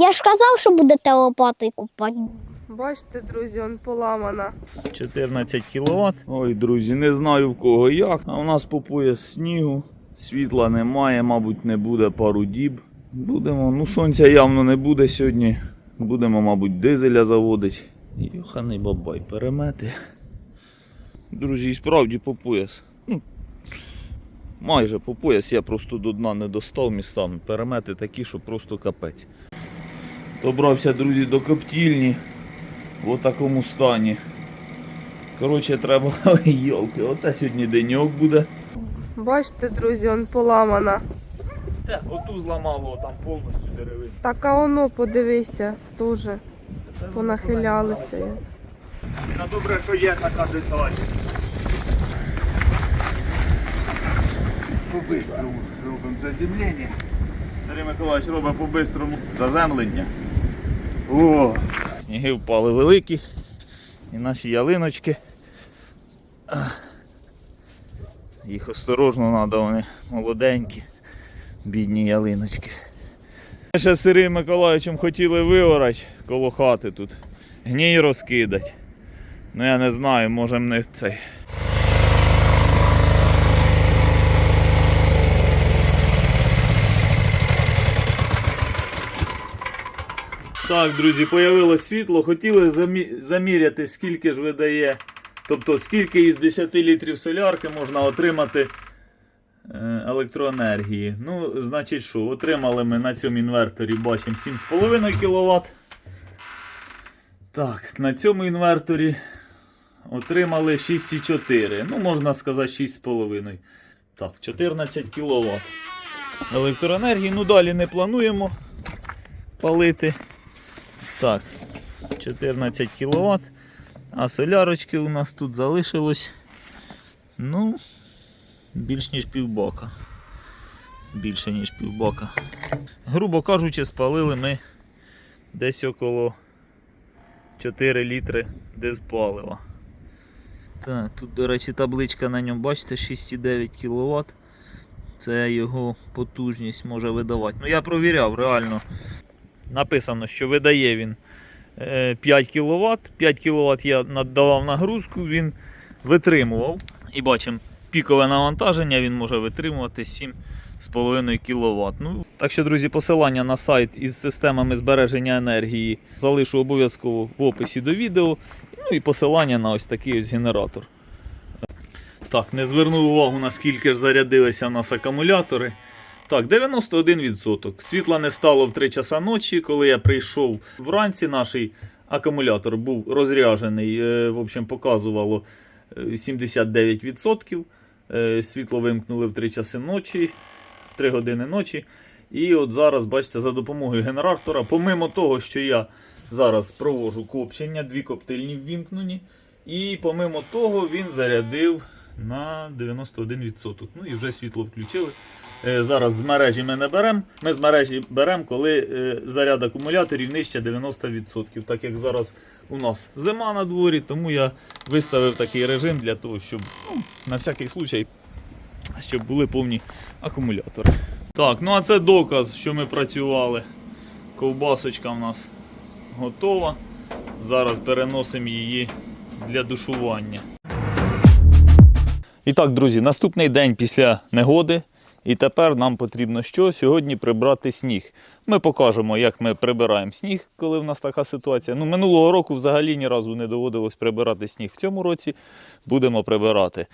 Я ж казав, що будете лопатою купати. Бачите, друзі, он поламана. 14 кВт. Ой, друзі, не знаю в кого як. А у нас по пояс снігу. Світла немає, мабуть, не буде пару діб. Будемо, ну сонця явно не буде сьогодні. Будемо, мабуть, дизеля заводити. Йоханий бабай, перемети. Друзі, і справді по пояс. Ну, майже по пояс, я просто до дна не достав містами. Перемети такі, що просто капець. Добрався, друзі, до коптільні в такому стані. Коротше, треба йолки. Оце сьогодні деньок буде. Бачите, друзі, он поламана. Оту зламало там повністю деревину. Так а воно, подивися, теж понахилялися. На добре, що є така деталь. По-бистрому робимо заземлення. Сергій Миколаївич робить по-бистрому заземлення. О! Сніги впали великі. І наші ялиночки. Їх осторожно треба, вони молоденькі, бідні ялиночки. Ми ще з Сергієм Миколаївичем хотіли виорати коло хати тут. Гній розкидать. Ну я не знаю, може не цей. Так, друзі, появилось світло. Хотіли замі- заміряти, скільки ж видає. Тобто, скільки із 10 літрів солярки можна отримати е, електроенергії. Ну, значить, що, отримали ми на цьому інверторі, бачимо 7,5 кВт. Так, на цьому інверторі отримали 6,4. Ну, можна сказати, 6,5. Так, 14 кВт. Електроенергії. Ну, далі не плануємо палити. Так, 14 кВт. А солярочки у нас тут залишилось. Ну, більш ніж півбака. Більше ніж півбака. Грубо кажучи, спалили ми десь около 4 літри дизпалива. Так, тут, до речі, табличка на ньому, бачите, 6,9 кВт. Це його потужність може видавати. Ну я провіряв, реально. Написано, що видає він е, 5 кВт. 5 кВт я надавав нагрузку, він витримував. І бачимо, пікове навантаження він може витримувати 7,5 кВт. Ну, так що, друзі, посилання на сайт із системами збереження енергії залишу обов'язково в описі до відео. Ну і посилання на ось такий ось генератор. Так, не звернув увагу, наскільки ж зарядилися в нас акумулятори. Так, 91%. Світла не стало в 3 часа ночі. Коли я прийшов вранці, наш акумулятор був розряджений. е, В общем, показувало е, 79%. Е, Світло вимкнули в 3 часи ночі, 3 години ночі. І от зараз, бачите, за допомогою генератора, помимо того, що я зараз провожу копчення, дві коптильні ввімкнені. І помимо того, він зарядив на 91%. Ну і вже світло включили. Е, Зараз з мережі ми не беремо. Ми з мережі беремо, коли е, заряд акумуляторів нижче 90%. Так як зараз у нас зима на дворі, тому я виставив такий режим для того, щоб ну, на всякий случай, щоб були повні акумулятори. Так, ну а це доказ, що ми працювали. Ковбасочка в нас готова. Зараз переносимо її для душування. І так, друзі, наступний день після негоди. І тепер нам потрібно що? Сьогодні прибрати сніг. Ми покажемо, як ми прибираємо сніг, коли в нас така ситуація. Ну, минулого року взагалі ні разу не доводилось прибирати сніг. В цьому році будемо прибирати.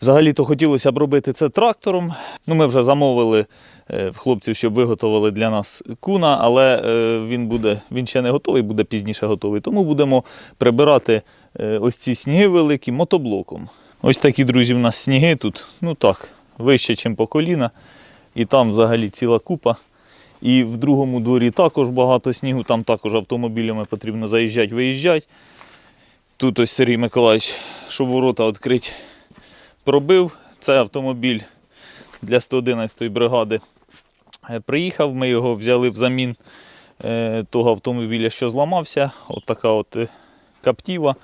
Взагалі-то хотілося б робити це трактором. Ну, ми вже замовили е, в хлопців, щоб виготовили для нас куна, але е, він буде, він ще не готовий, буде пізніше готовий. Тому будемо прибирати е, ось ці сніги великі мотоблоком. Ось такі, друзі, в нас сніги тут. Ну так, вище, ніж по коліна. І там взагалі ціла купа. І в другому дворі також багато снігу, там також автомобілями потрібно заїжджати, виїжджати. Тут ось Сергій Миколаївич, щоб ворота відкрити, пробив. Це автомобіль для 111-ї бригади. Е, Приїхав, ми його взяли взамін е, того автомобіля, що зламався. От така от е, каптіва.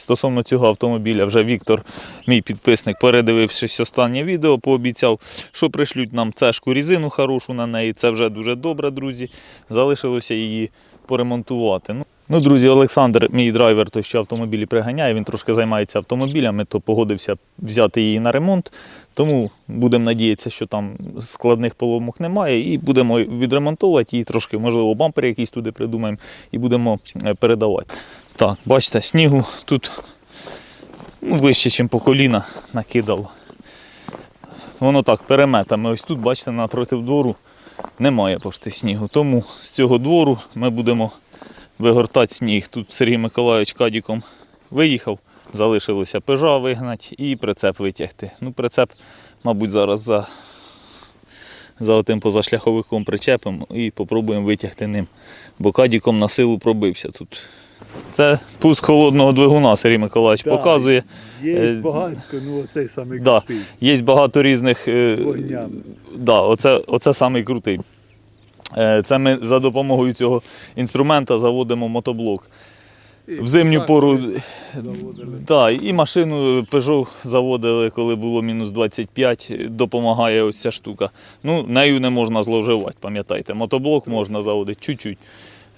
Стосовно цього автомобіля, вже Віктор, мій підписник, передивившись останнє відео, пообіцяв, що пришлють нам цешку різину хорошу на неї. Це вже дуже добре, друзі. Залишилося її поремонтувати. Ну, Ну, друзі, Олександр, мій драйвер, той, що автомобілі приганяє, він трошки займається автомобілями, то погодився взяти її на ремонт. Тому будемо надіятися, що там складних поломок немає, і будемо відремонтувати її трошки, можливо, бампер якийсь туди придумаємо і будемо е, передавати. Так, бачите, снігу тут ну, вище, ніж по коліна накидало. Воно так переметами. Ось тут, бачите, напроти двору немає пошти снігу. Тому з цього двору ми будемо вигортати сніг. Тут Сергій Миколаївич кадіком виїхав, залишилося пежа вигнати і прицеп витягти. Ну, прицеп, мабуть, зараз за, за отим позашляховиком причепимо і попробуємо витягти ним. Бо кадіком на силу пробився тут. Це пуск холодного двигуна, Сергій Миколаївич Так. показує. Є Е, ну оцей самий Да, крутий. є багато різних. е, вогнями. Да, оце, оце самий крутий. Е, Це ми за допомогою цього інструмента заводимо мотоблок. В зимню пору да, і машину Peugeot заводили, коли було мінус 25, допомагає ось ця штука. Ну, нею не можна зловживати, пам'ятайте. Мотоблок можна заводити чуть-чуть.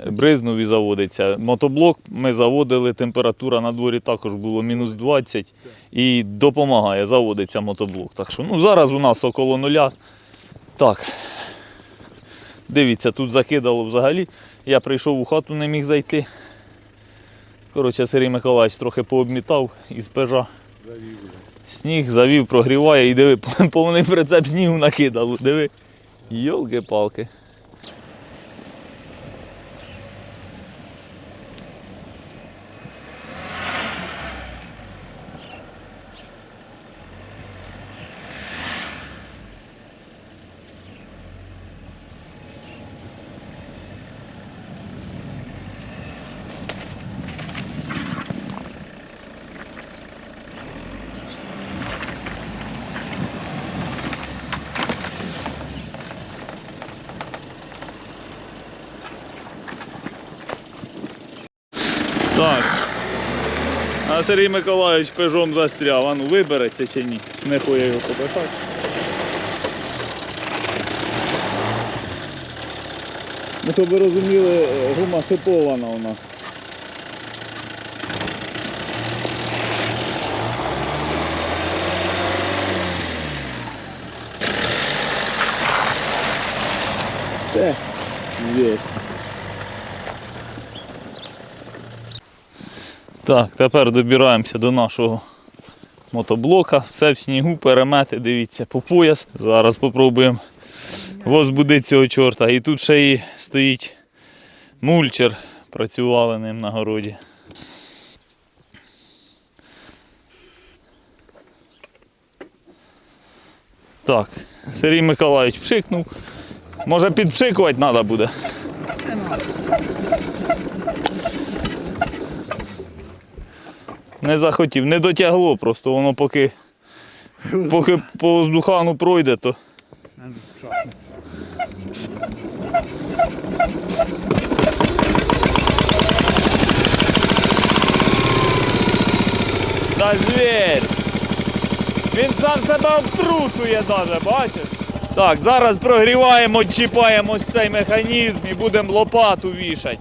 Бризнув і заводиться. Мотоблок ми заводили, температура на дворі також було мінус 20 і допомагає, заводиться мотоблок. Так що ну, зараз у нас около нуля. Так. Дивіться, тут закидало взагалі. Я прийшов у хату, не міг зайти. Коротше, Сергій Миколаївич трохи пообмітав із пежа. Сніг завів, прогріває і диви, повний прицеп снігу накидав. Диви. Йолки-палки. Так. А Сергій Миколаївич пежом застряв. А ну вибереться чи ні? Не хоче його попихати. Ну, щоб ви розуміли, гума шипована у нас. Те, звір. Так, тепер добираємося до нашого мотоблока. Все в снігу, перемети, дивіться, по пояс. Зараз спробуємо возбудити цього чорта. І тут ще і стоїть мульчер. Працювали ним на городі. Так, Сергій Миколаївич пшикнув. Може підпшикувати треба буде. Не захотів, не дотягло просто, воно поки, поки по воздухану пройде, то. Та звір! Він сам себе обтрушує навіть, бачиш? Так, зараз прогріваємо, чіпаємо цей механізм і будемо лопату вішати.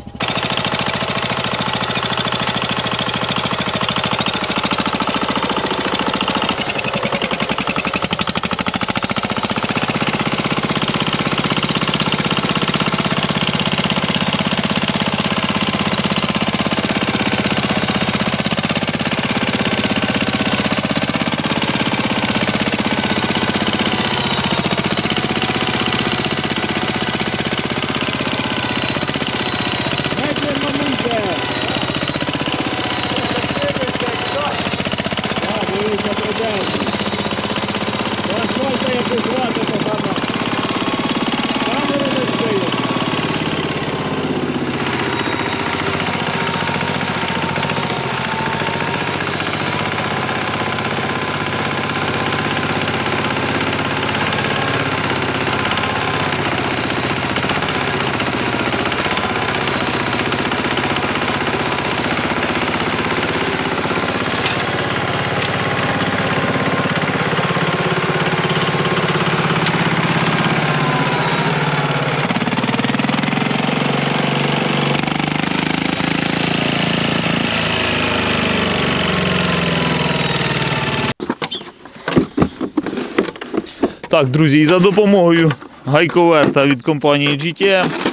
Так, друзі, і за допомогою гайковерта від компанії GTM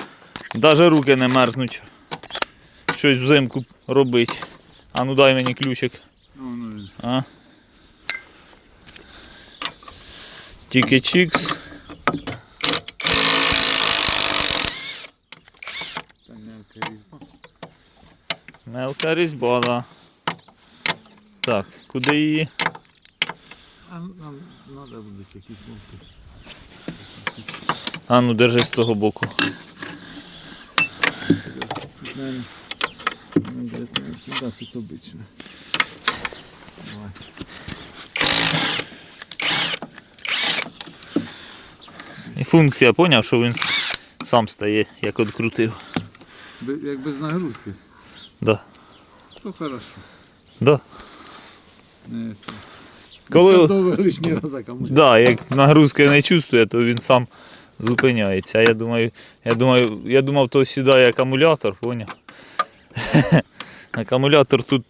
навіть руки не мерзнуть. Щось взимку робить. А ну дай мені ключик. А? Тільки чікс. Мелка різьба, да. Так, куди її? А нам треба буде якісь мовки. А ну держи з того боку. Тут, ну, где-то сюда тут обично. Давай. І функція поняв, що він сам стає, як відкрутив. Як без нагрузки, Да. то хорошо. Да. Не, це. Коли-. Лишній раз акумулятор. Да, як нагрузки не чувствує, то він сам зупиняється. А я думаю, я думаю, я думав, то сідає акумулятор, поняв? акумулятор тут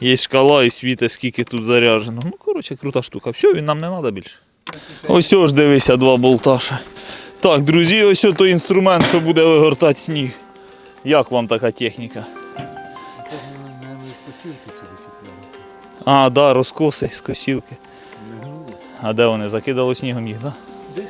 є шкала і світить, скільки тут заряджено. Ну, коротше, крута штука. Все, він нам не треба більше. Ось ж дивися, два болташа. Так, друзі, ось той інструмент, що буде вигортати сніг. Як вам така техніка? Це ж, сюди чіпляли. А, да, розкоси з косілки. А де вони? Закидало снігом їх, так? Да?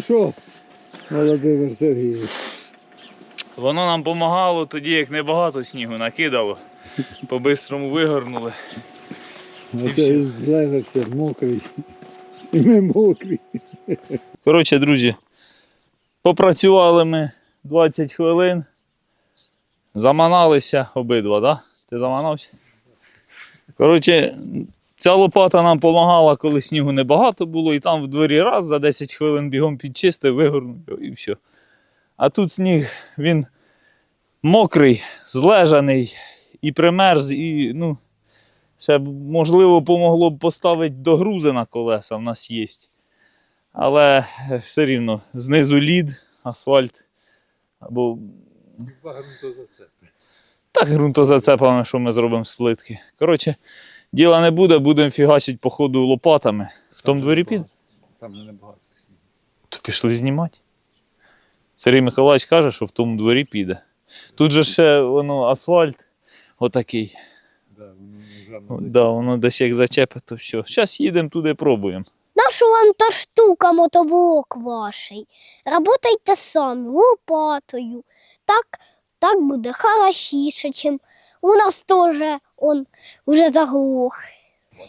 Ну що, Володимир Сергійович, Воно нам допомагало тоді, як небагато снігу накидало. По-бистрому вигорнули. він злежався мокрий. І ми мокрі. Коротше, друзі, попрацювали ми 20 хвилин. Заманалися обидва, так? Да? Ти заманався? Коротше, ця лопата нам допомагала, коли снігу небагато було, і там в дворі раз за 10 хвилин бігом підчистив, вигорнув і все. А тут сніг, він мокрий, злежаний і примерз, і ну, ще б, можливо помогло б поставити до грузи на колеса, в нас є. Але е, все рівно знизу лід, асфальт. Або так ґрунтозацепами, що ми зробимо з плитки. Коротше, діла не буде, будемо фігачити по ходу лопатами. В тому дворі піде. Там не небагато снігу. То пішли знімати. Сергій Миколаївич каже, що в тому дворі піде. Тут же ще воно асфальт отакий. Да, воно вже Да, воно десь як зачепить, то все. Зараз їдемо туди, пробуємо. Нашу вам та штука мотоблок ваший. Работайте самі лопатою. Так, так буде хорошіше, чим у нас теж он вже заглох.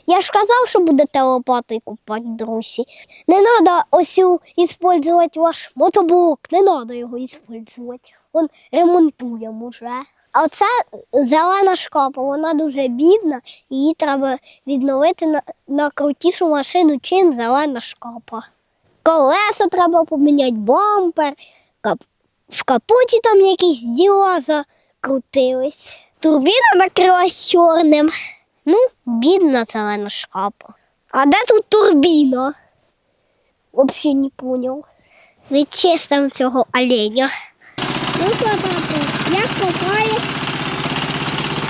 Я ж казав, що будете лопатою купати, друзі. Не треба ось використовувати ваш мотоблок, не треба його використовувати. Он ремонтуємо вже. А це зелена шкапа, вона дуже бідна, її треба відновити на, на крутішу машину, чим зелена шкапа. Колеса треба поміняти, бампер, кап... в капоті там якісь діла закрутились. Турбіна накрилась чорним. Ну, бідна зелена шкапа. А де тут турбіна? Взагалі не поняв. Відчистимо цього оленя. Ну папа, як копає?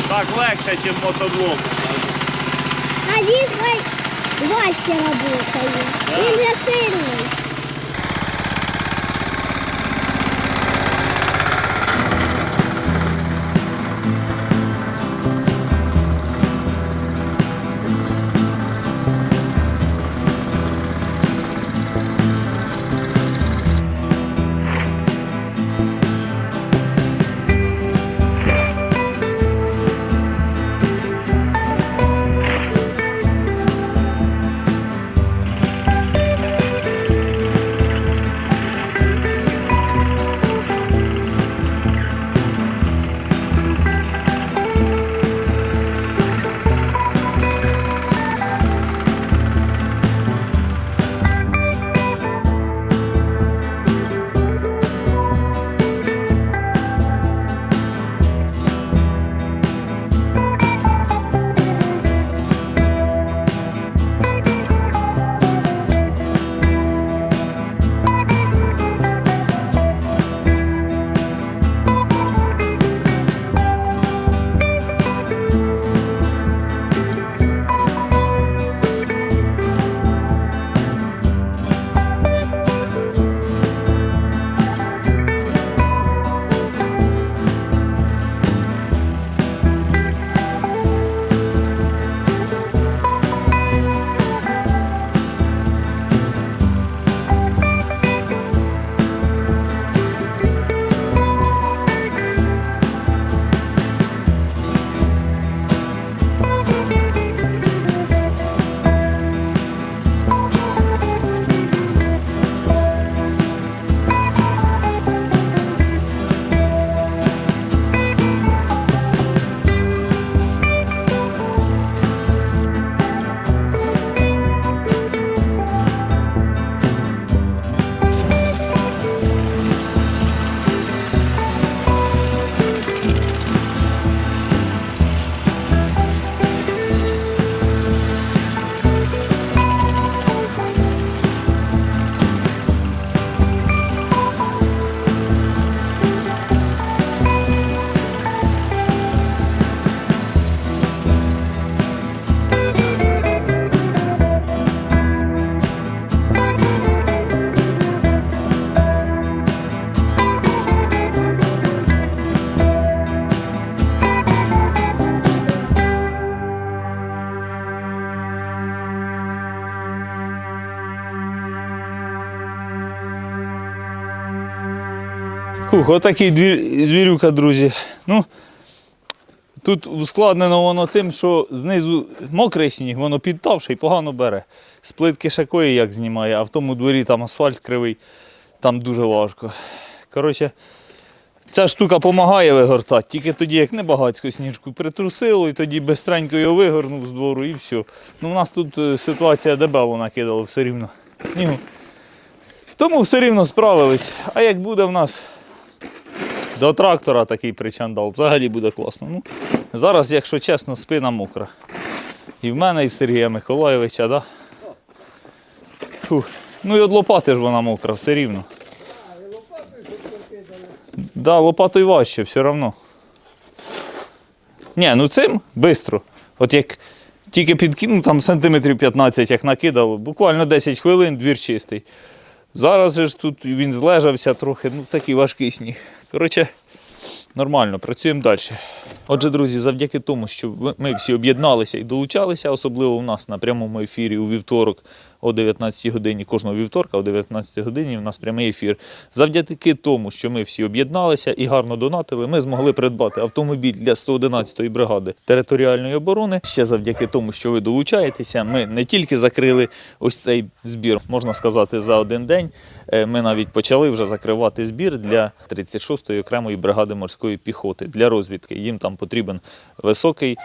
Так легше, ніж мотоблок. А він важче работає. Він же сильний. Фух, отакий двір, звірюка, друзі. Ну, тут ускладнено воно тим, що знизу мокрий сніг, воно підтавши і погано бере. З плитки шакої як знімає, а в тому дворі там асфальт кривий, там дуже важко. Коротше, ця штука допомагає вигортати, тільки тоді, як небагацько сніжку притрусило, і тоді бистренько його вигорнув з двору і все. Ну, у нас тут е, ситуація дебело накидало все рівно. Снігу. Тому все рівно справились. А як буде в нас до трактора такий причандал, взагалі буде класно. Ну, зараз, якщо чесно, спина мокра. І в мене, і в Сергія Миколайовича, да? Фух. Ну і від лопати ж вона мокра, все рівно. Да, лопатою важче, все одно. Ні, ну цим швидко. От як тільки підкинув, там сантиметрів 15, як накидало, буквально 10 хвилин, двір чистий. Зараз же тут він злежався трохи, ну такий важкий сніг. Коротше, нормально, працюємо далі. Отже, друзі, завдяки тому, що ми всі об'єдналися і долучалися, особливо у нас на прямому ефірі у вівторок о 19 годині, кожного вівторка о 19 годині у нас прямий ефір. Завдяки тому, що ми всі об'єдналися і гарно донатили, ми змогли придбати автомобіль для 111-ї бригади територіальної оборони. Ще завдяки тому, що ви долучаєтеся, ми не тільки закрили ось цей збір, можна сказати, за один день. Е, Ми навіть почали вже закривати збір для 36-ї окремої бригади морської піхоти для розвідки. Їм там потрібен високий.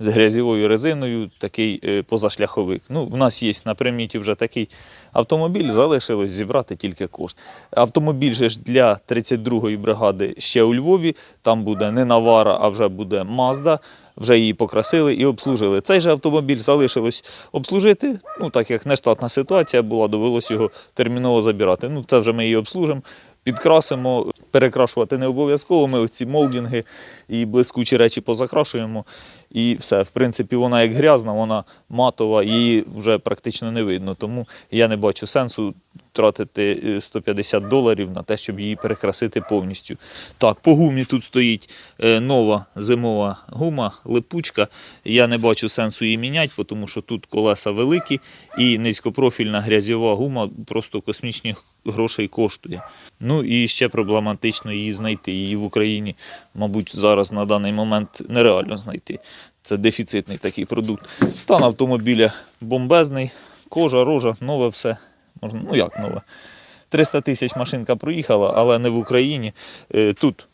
З грязьовою резиною такий е, позашляховик. Ну, в нас є на приміті вже такий автомобіль, залишилось зібрати тільки кошт. Автомобіль же ж для 32-ї бригади ще у Львові, там буде не Навара, а вже буде Мазда. Вже її покрасили і обслужили. Цей же автомобіль залишилось обслужити. Ну, так як нештатна ситуація була, довелося його терміново забирати. Ну, це вже ми її обслужимо, підкрасимо, перекрашувати не обов'язково. Ми ось ці молдинги і блискучі речі позакрашуємо. І все. В принципі, вона як грязна, вона матова, її вже практично не видно. Тому я не бачу сенсу тратити е, 150 доларів на те, щоб її перекрасити повністю. Так, по гумі тут стоїть е, нова зимова гума, липучка. Я не бачу сенсу її міняти, тому що тут колеса великі і низькопрофільна грязьова гума просто космічні грошей коштує. Ну і ще проблематично її знайти. Її в Україні, мабуть, зараз на даний момент нереально знайти. Це дефіцитний такий продукт. Стан автомобіля бомбезний, кожа, рожа, нове все. Можна, ну як нове? 300 тисяч машинка проїхала, але не в Україні. Е, Тут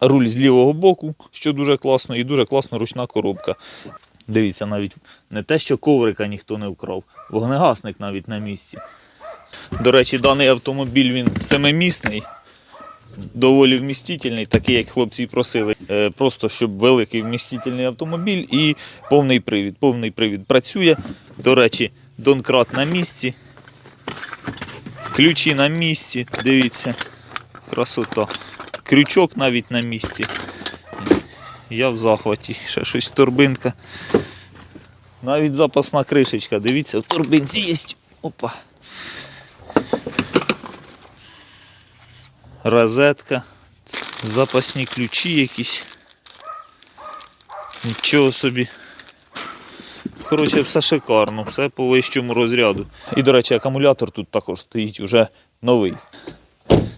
руль з лівого боку, що дуже класно, і дуже класна ручна коробка. Дивіться, навіть не те, що коврика ніхто не вкрав, вогнегасник навіть на місці. До речі, даний автомобіль він семимісний, доволі вмістительний, такий, як хлопці просили. Е, Просто щоб великий вмістительний автомобіль і повний привід. Повний привід працює. До речі, донкрат на місці. Ключі на місці, дивіться, красота. Крючок навіть на місці. Я в захваті, ще щось торбинка. Навіть запасна кришечка, дивіться, в торбинці є. Опа. Розетка, запасні ключі якісь. Нічого собі. Коротше, все шикарно, все по вищому розряду. І, до речі, акумулятор тут також стоїть уже новий.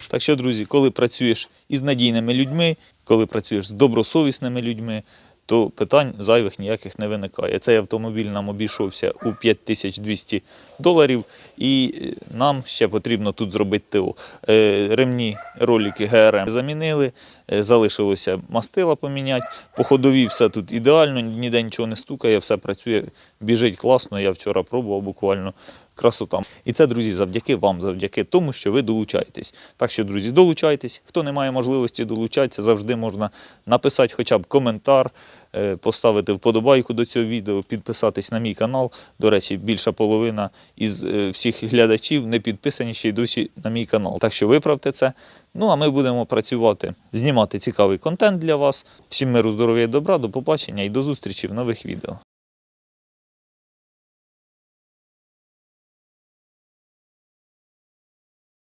Так що, друзі, коли працюєш із надійними людьми, коли працюєш з добросовісними людьми, то питань зайвих ніяких не виникає. Цей автомобіль нам обійшовся у 5200 доларів, і е, нам ще потрібно тут зробити ТО. Е, Ремні ролики ГРМ замінили, е, залишилося мастила поміняти. По ходовій все тут ідеально, ніде нічого не стукає, все працює, біжить класно. Я вчора пробував буквально красота. І це, друзі, завдяки вам, завдяки тому, що ви долучаєтесь. Так що, друзі, долучайтесь. Хто не має можливості долучатися, завжди можна написати хоча б коментар, е, поставити вподобайку до цього відео, підписатись на мій канал. До речі, більша половина із е, всіх глядачів не підписані ще й досі на мій канал. Так що виправте це. Ну а ми будемо працювати, знімати цікавий контент для вас. Всім миру, здоров'я і добра, до побачення і до зустрічі в нових відео.